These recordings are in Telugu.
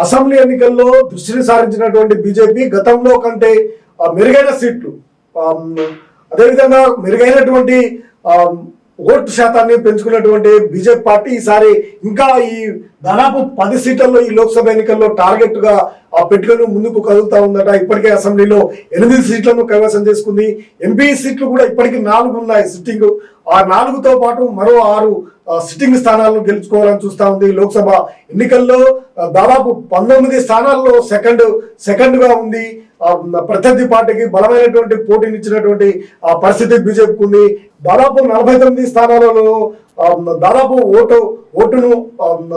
అసెంబ్లీ ఎన్నికల్లో దృష్టిని సారించినటువంటి బీజేపీ గతంలో కంటే మెరుగైన సీట్లు అదేవిధంగా మెరుగైనటువంటి ఓటు శాతాన్ని పెంచుకున్నటువంటి బీజేపీ పార్టీ ఈసారి ఇంకా ఈ దాదాపు పది సీట్లలో ఈ లోక్సభ ఎన్నికల్లో టార్గెట్గా ఆ, పెట్టుకను ముందుకు కదులుతా ఉందట. ఇప్పటికే అసెంబ్లీలో ఎనిమిది సీట్లను కైవసం చేసుకుంది. ఎంపీ సీట్లు కూడా ఇప్పటికి నాలుగు ఉన్నాయి సిట్టింగ్. ఆ నాలుగుతో పాటు మరో ఆరు సిట్టింగ్ స్థానాలను గెలుచుకోవాలని చూస్తా ఉంది లోక్సభ ఎన్నికల్లో. దాదాపు పంతొమ్మిది స్థానాల్లో సెకండ్ సెకండ్గా ఉంది ప్రత్యర్థి పార్టీకి బలమైనటువంటి పోటీనిచ్చినటువంటి ఆ, పరిస్థితి బీజేపీకి ఉంది. దాదాపు నలభై తొమ్మిది స్థానాలలో దాదాపు ఓటు ఓటును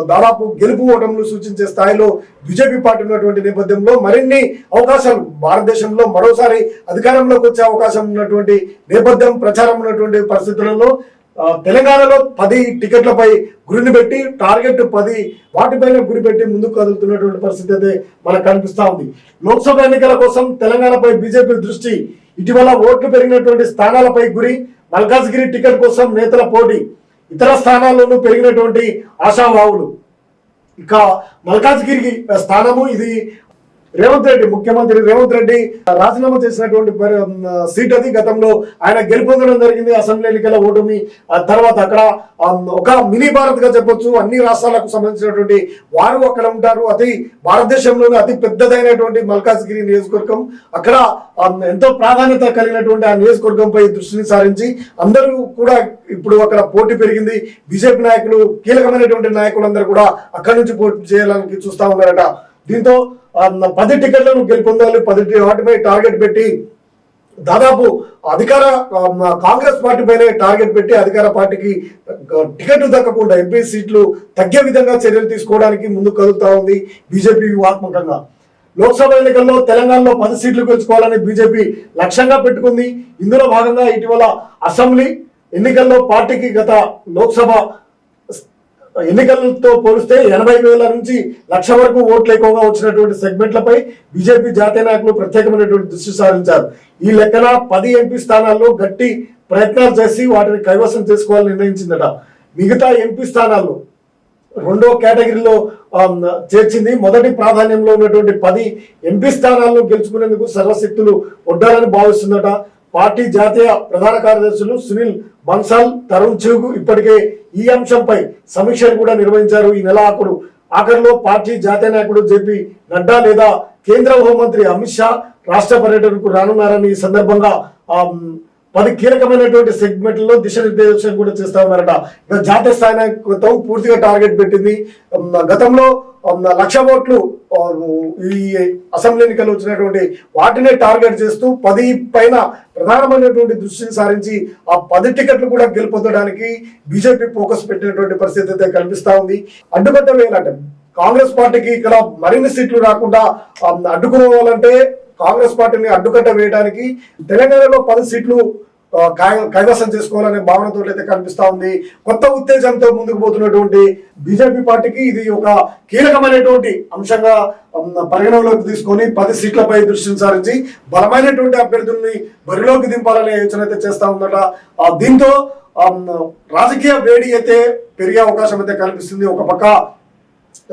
దాదాపు గెలుపు ఓటములు సూచించే స్థాయిలో బీజేపీ పార్టీ ఉన్నటువంటి నేపథ్యంలో మరిన్ని అవకాశాలు భారతదేశంలో మరోసారి అధికారంలోకి వచ్చే అవకాశం ఉన్నటువంటి నేపథ్యం ప్రచారం ఉన్నటువంటి పరిస్థితులలో తెలంగాణలో పది టికెట్లపై గురిని పెట్టి టార్గెట్ పది వాటిపైన గురి పెట్టి ముందుకు కదులుతున్నటువంటి పరిస్థితి అయితే మనకు కనిపిస్తూ ఉంది. లోక్సభ ఎన్నికల కోసం తెలంగాణపై బీజేపీ దృష్టి ఇటీవల ఓట్లు పెరిగినటువంటి స్థానాలపై గురి మల్కాజ్గిరి టికెట్ కోసం నేతల పోటీ ఇతర స్థానాల్లోనూ పెరిగినటువంటి ఆశావాహులు. ఇక మల్కాజ్గిరి స్థానము ఇది రేవంత్ రెడ్డి ముఖ్యమంత్రి రేవంత్ రెడ్డి రాజీనామా చేసినటువంటి సీట్ అది గతంలో. ఆయన గెలుపొందడం జరిగింది అసెంబ్లీ ఎన్నికల ఓటమి. తర్వాత అక్కడ ఒక మినీ భారత్గా చెప్పొచ్చు. అన్ని రాష్ట్రాలకు సంబంధించినటువంటి వారు అక్కడ ఉంటారు. అతి భారతదేశంలోనే అతి పెద్దదైనటువంటి మల్కాజ్గిరి నియోజకవర్గం. అక్కడ ఎంతో ప్రాధాన్యత కలిగినటువంటి ఆ నియోజకవర్గంపై దృష్టిని సారించి అందరూ కూడా ఇప్పుడు అక్కడ పోటీ పెరిగింది. బీజేపీ నాయకులు కీలకమైనటువంటి నాయకులందరూ కూడా అక్కడి నుంచి పోటీ చేయాలని చూస్తా ఉన్నారట. దీంతో పది టికెట్లను గెలుపొందాలి పది వాటిపై టార్గెట్ పెట్టి దాదాపు అధికార కాంగ్రెస్ పార్టీ పైనే టార్గెట్ పెట్టి అధికార పార్టీకి టికెట్ దక్కకుండా ఎంపీ సీట్లు తగ్గే విధంగా చర్యలు తీసుకోవడానికి ముందుకు కదులుతా ఉంది బీజేపీ వ్యూహాత్మకంగా. లోక్సభ ఎన్నికల్లో తెలంగాణలో పది సీట్లు గెలుచుకోవాలని బీజేపీ లక్ష్యంగా పెట్టుకుంది. ఇందులో భాగంగా ఇటీవల అసెంబ్లీ ఎన్నికల్లో పార్టీకి గత లోక్సభ ఎన్నికలతో పోలిస్తే ఎనభై వేల నుంచి లక్ష వరకు ఓట్లు ఎక్కువగా వచ్చినటువంటి సెగ్మెంట్లపై బీజేపీ జాతీయ నాయకులు ప్రత్యేకమైనటువంటి దృష్టి సారించారు. ఈ లెక్కన పది ఎంపీ స్థానాల్లో గట్టి ప్రయత్నాలు చేసి వాటిని కైవసం చేసుకోవాలని నిర్ణయించిందట. మిగతా ఎంపీ స్థానాల్లో రెండో కేటగిరీలో చేర్చింది. మొదటి ప్రాధాన్యంలో ఉన్నటువంటి పది ఎంపీ స్థానాలను గెలుచుకునేందుకు సర్వశక్తులు ఒడ్డాలని భావిస్తుందట. పార్టీ జాతీయ ప్రధాన కార్యదర్శులు సునీల్ బన్సాల్ తరుణ్ చూగు ఇప్పటికే ఈ అంశంపై సమీక్షలు కూడా నిర్వహించారు. ఈ నెల ఆఖరు ఆఖరిలో పార్టీ జాతీయ నాయకుడు జేపీ నడ్డా లేదా కేంద్ర హోంమంత్రి అమిత్ షా రాష్ట్ర పర్యటనకు రానున్నారని ఈ సందర్భంగా పది కీలకమైనటువంటి సెగ్మెంట్లలో దిశానిర్దేశం కూడా చేస్తామన్నమాట ఇక జాతీయ స్థాయి నాయకత్వం పూర్తిగా టార్గెట్ పెట్టింది. గతంలో లక్ష ఓట్లు ఈ అసెంబ్లీ ఎన్నికలు వచ్చినటువంటి వాటినే టార్గెట్ చేస్తూ పది పైన ప్రధానమైనటువంటి దృష్టిని సారించి ఆ పది టికెట్లు కూడా గెలుపొందడానికి బీజేపీ ఫోకస్ పెట్టినటువంటి పరిస్థితి అయితే కనిపిస్తూ ఉంది. అడ్డుకట్ట వేయాలంటే కాంగ్రెస్ పార్టీకి ఇక్కడ మరిన్ని సీట్లు రాకుండా అడ్డుకోవాలంటే కాంగ్రెస్ పార్టీని అడ్డుకట్ట వేయడానికి తెలంగాణలో పది సీట్లు కైవసం చేసుకోవాలనే భావనతో అయితే కనిపిస్తా ఉంది. కొత్త ఉత్తేజంతో ముందుకు పోతున్నటువంటి బీజేపీ పార్టీకి ఇది ఒక కీలకమైనటువంటి అంశంగా పరిగణలోకి తీసుకొని పది సీట్లపై దృష్టిని సారించి బలమైనటువంటి అభ్యర్థుల్ని బరిలోకి దింపాలనే యోచన అయితే చేస్తా ఉందట. దీంతో రాజకీయ వేడి అయితే పెరిగే అవకాశం అయితే కనిపిస్తుంది ఒక పక్క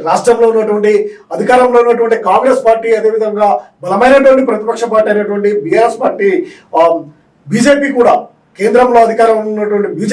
రాష్ట్రంలో ఉన్నటువంటి అధికారంలో ఉన్నటువంటి కాంగ్రెస్ పార్టీ అదేవిధంగా బలమైనటువంటి ప్రతిపక్ష పార్టీ అయినటువంటి బీఆర్ఎస్ పార్టీ బీజేపీ కూడా కేంద్రంలో అధికారంలో ఉన్నటువంటి బీజేపీ